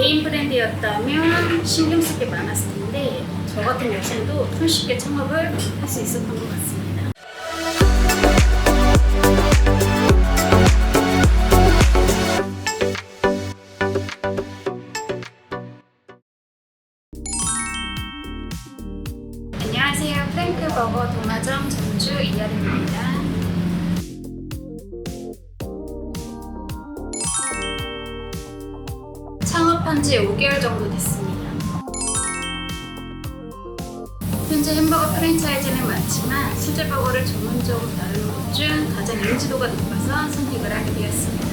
개인 브랜드였다면 신경 쓸 게 많았을 텐데 저 같은 여성도 손쉽게 창업을 할 수 있었던 것 같습니다. 안녕하세요. 프랭크 버거 도마점 전주 이하림입니다. 창업한 지 5개월 정도 됐습니다. 현재 햄버거 프랜차이즈는 많지만 수제버거를 전문적으로 다루는 것 중 가장 인지도가 높아서 선택을 하게 되었습니다.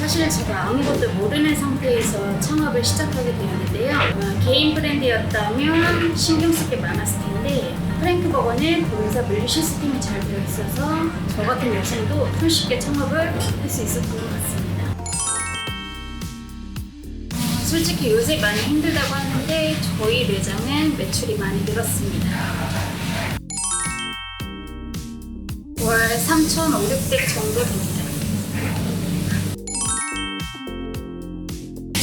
사실 제가 아무것도 모르는 상태에서 창업을 시작하게 되었는데요. 개인 브랜드였다면 신경 쓸 게 많았을 텐데 프랭크 버거는 본사 물류 시스템이 잘 되어 있어서 저 같은 여성도 손쉽게 창업을 할 수 있었던 것 같습니다. 솔직히 요새 많이 힘들다고 하는데 저희 매장은 매출이 많이 늘었습니다. 월 3,500대 정도 됩니다.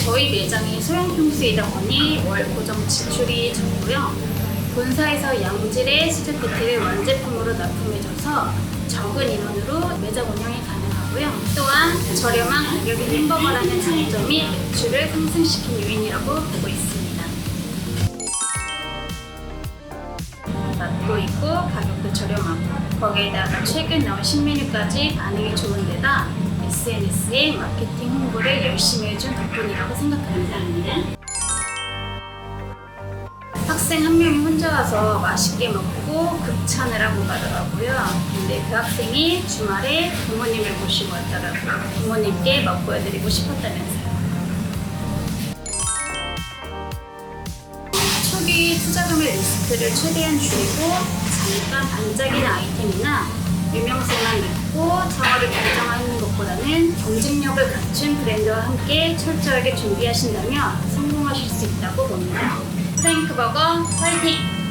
저희 매장이 소형 평수이다 보니 월 고정 지출이 적고요. 본사에서 양질의 수제 패티를 완제품으로 납품해줘서 적은 인원으로 매장 운영이 가능하고요. 또한 저렴한 가격의 햄버거라는 장점이 매출을 상승시킨 요인이라고 보고 있습니다. 맛도 있고 가격도 저렴하고 거기에다가 최근 나온 신메뉴까지 반응이 좋은 데다 SNS에 마케팅 홍보를 열심히 해준 덕분이라고 생각합니다. 학생 한 명이 혼자 와서 맛있게 먹고 극찬을 하고 가더라고요. 근데 그 학생이 주말에 부모님을 모시고 왔더라고요. 부모님께 맛보여드리고 싶었다면서요. 초기 투자금의 리스크를 최대한 줄이고 잠깐 반짝이는 아이템이나 유명세만 믿고 창업을 결정하는 것보다는 경쟁력을 갖춘 브랜드와 함께 철저하게 준비하신다면 성공하실 수 있다고 봅니다. 프랭크 버거 파이팅!